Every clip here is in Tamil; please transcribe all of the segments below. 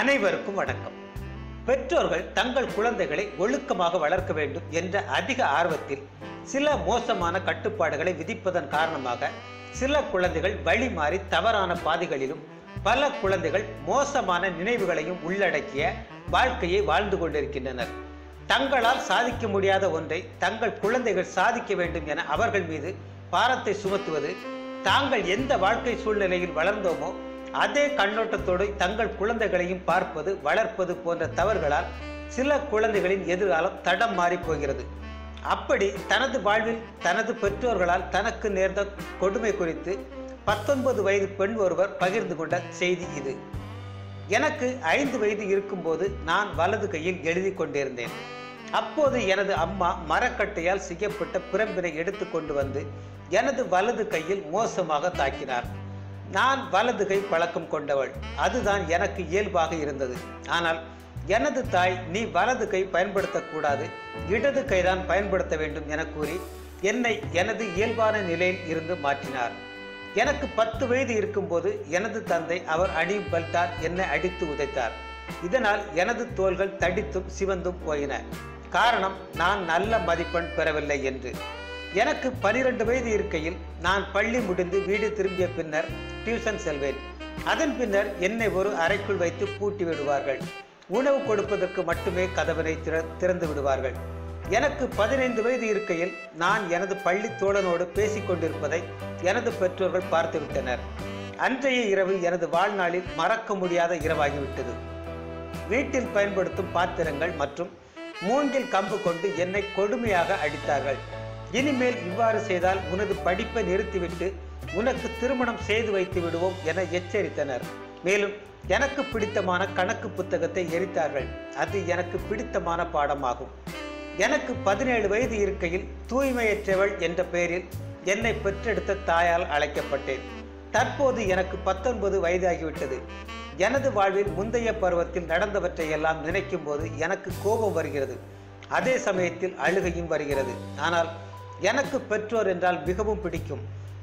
அனைவருக்கும் வணக்கம். பெற்றோர்கள் தங்கள் குழந்தைகளை ஒழுக்கமாக வளர்க்க வேண்டும் என்ற அதிக ஆர்வத்தில் சில மோசமான கட்டுப்பாடுகளை விதிப்பதன் காரணமாக சில குழந்தைகள் வழி மாறி தவறான பாதைகளிலும் பல குழந்தைகள் மோசமான நினைவுகளையும் உள்ளடக்கிய வாழ்க்கையை வாழ்ந்து கொண்டிருக்கின்றனர். தங்களால் சாதிக்க முடியாத ஒன்றை தங்கள் குழந்தைகள் சாதிக்க வேண்டும் என அவர்கள் மீது பாரத்தை சுமத்துவது தாங்கள் எந்த வாழ்க்கை சூழ்நிலையில் வளர்ந்தோமோ அதே கண்ணோட்டத்தோடு தங்கள் குழந்தைகளையும் பார்ப்பது வளர்ப்பது போன்ற தவறுகளால் சில குழந்தைகளின் எதிர்காலம் தடம் மாறி போகிறது. அப்படி தனது வாழ்வில் தனது பெற்றோர்களால் தனக்கு நேர்ந்த கொடுமை குறித்து பத்தொன்பது வயது பெண் ஒருவர் பகிர்ந்து கொண்ட செய்தி இது. எனக்கு ஐந்து வயது இருக்கும்போது நான் வலது கையில் எழுதி கொண்டிருந்தேன். அப்போது எனது அம்மா மரக்கட்டையால் செய்யப்பட்ட பிரம்பினை எடுத்து கொண்டு வந்து எனது வலது கையில் மோசமாக தாக்கினார். நான் வலது கை பழக்கம் கொண்டவள். அதுதான் எனக்கு இயல்பாக இருந்தது. ஆனால் எனது தாய் நீ வலது கை பயன்படுத்தக்கூடாது. இடது கைதான் பயன்படுத்த வேண்டும் என கூறி என்னை எனது இயல்பான நிலையில் இருந்து மாற்றினார். எனக்கு பத்து வயது இருக்கும்போது எனது தந்தை அவர் அணி பல்டார் என்னை அடித்து உதைத்தார். இதனால் எனது தோள்கள் தடித்தும் சிவந்தும் போயின. காரணம் நான் நல்ல மதிப்பெண் பெறவில்லை என்று. எனக்கு பனிரெண்டு வயது இருக்கையில் நான் பள்ளி முடிந்து வீடு திரும்பிய பின்னர் டியூஷன் செல்வேன். அதன் பின்னர் என்னை ஒரு அறைக்குள் வைத்து பூட்டி விடுவார்கள். உணவு கொடுப்பதற்கு மட்டுமே கதவினை திற திறந்து விடுவார்கள். எனக்கு பதினைந்து வயது இருக்கையில் நான் எனது பள்ளி தோழனோடு பேசிக் கொண்டிருப்பதை எனது பெற்றோர்கள் பார்த்துவிட்டனர் அன்றைய இரவு எனது வாழ்நாளில் மறக்க முடியாத இரவாகிவிட்டது. வீட்டில் பயன்படுத்தும் பாத்திரங்கள் மற்றும் மூங்கில் கம்பு கொண்டு என்னை கொடுமையாக அடித்தார்கள். இனிமேல் இவ்வாறு செய்தால் உனது படிப்பை நிறுத்திவிட்டு உனக்கு திருமணம் செய்து வைத்து விடுவோம் என எச்சரித்தனர். மேலும் எனக்கு பிடித்தமான கணக்கு புத்தகத்தை எரித்தார்கள். அது எனக்கு பிடித்தமான பாடமாகும். எனக்கு பதினேழு வயது இருக்கையில் தூய்மையற்றவள் என்ற பெயரில் என்னை பெற்றெடுத்த தாயால் அழைக்கப்பட்டேன். தற்போது எனக்கு பத்தொன்பது வயதாகிவிட்டது. எனது வாழ்வில் முந்தைய பருவத்தில் நடந்தவற்றை எல்லாம் நினைக்கும் போது எனக்கு கோபம் வருகிறது. அதே சமயத்தில் அழுகையும் வருகிறது. ஆனால் எனக்கு பெற்றோர் என்றால் மிகவும் பிடிக்கும்.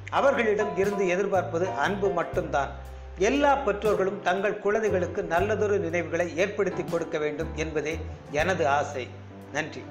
அவர்களிடம் இருந்து எதிர்பார்ப்பது அன்பு மட்டும்தான். எல்லா பெற்றோர்களும் தங்கள் குழந்தைகளுக்கு நல்லதொரு நினைவுகளை ஏற்படுத்தி கொடுக்க வேண்டும் என்பதே எனது ஆசை. நன்றி.